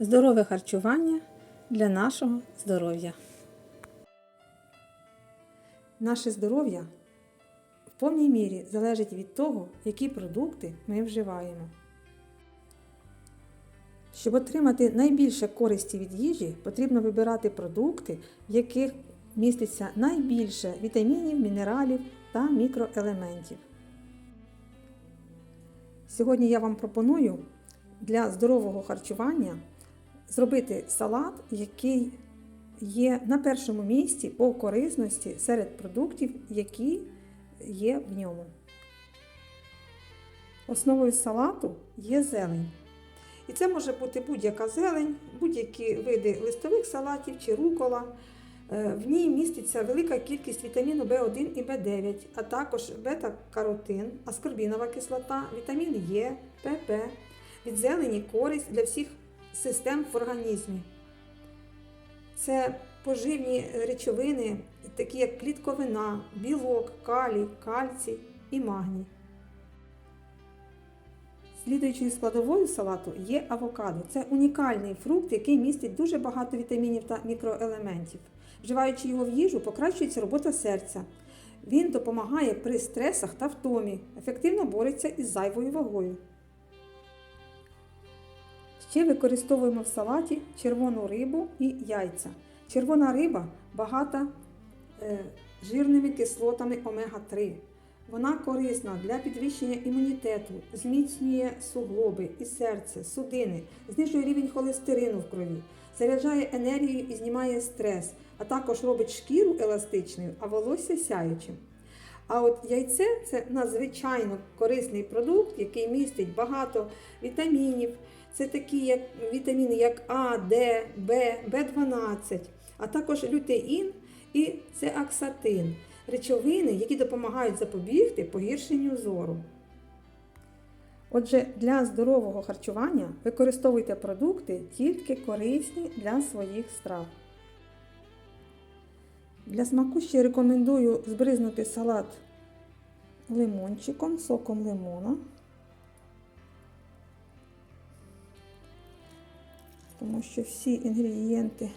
Здорове харчування для нашого здоров'я. Наше здоров'я в повній мірі залежить від того, які продукти ми вживаємо. Щоб отримати найбільше користі від їжі, потрібно вибирати продукти, в яких міститься найбільше вітамінів, мінералів та мікроелементів. Сьогодні я вам пропоную для здорового харчування зробити салат, який є на першому місці по корисності серед продуктів, які є в ньому. Основою салату є зелень. І це може бути будь-яка зелень, будь-які види листових салатів чи рукола. Е, В ній міститься велика кількість вітаміну В1 і В9, а також бета-каротин, аскорбінова кислота, вітамін Е, ПП. Від зелені користь для всіх систем в організмі. Це поживні речовини, такі як клітковина, білок, калій, кальцій і магній. Слідуючою складовою салату є авокадо. Це унікальний фрукт, який містить дуже багато вітамінів та мікроелементів. Вживаючи його в їжу, покращується робота серця. Він допомагає при стресах та втомі, ефективно бореться із зайвою вагою. Ще використовуємо в салаті червону рибу і яйця. Червона риба багата е, жирними кислотами омега-3. Вона корисна для підвищення імунітету, зміцнює суглоби і серце, судини, знижує рівень холестерину в крові, заряджає енергію і знімає стрес, а також робить шкіру еластичною, а волосся сяючим. А от яйце це надзвичайно корисний продукт, який містить багато вітамінів. Це такі як вітаміни, як А, Д, Б, В12, а також лютеїн і цеаксатин речовини, які допомагають запобігти погіршенню зору. Отже, для здорового харчування використовуйте продукти тільки корисні для своїх страв. Для смаку ще рекомендую збризнути салат лимончиком, соком лимона. Тому що всі інгредієнти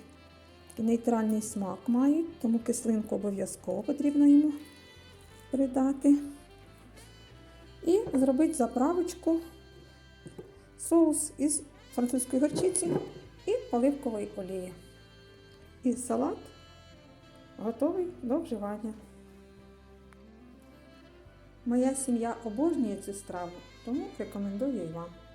нейтральний смак мають, тому кислинку обов'язково потрібно йому придати. І зробити заправочку соус із французької горчиці і оливкової олії. І салат готовий до вживання. Моя сім'я обожнює цю страву, тому рекомендую вам.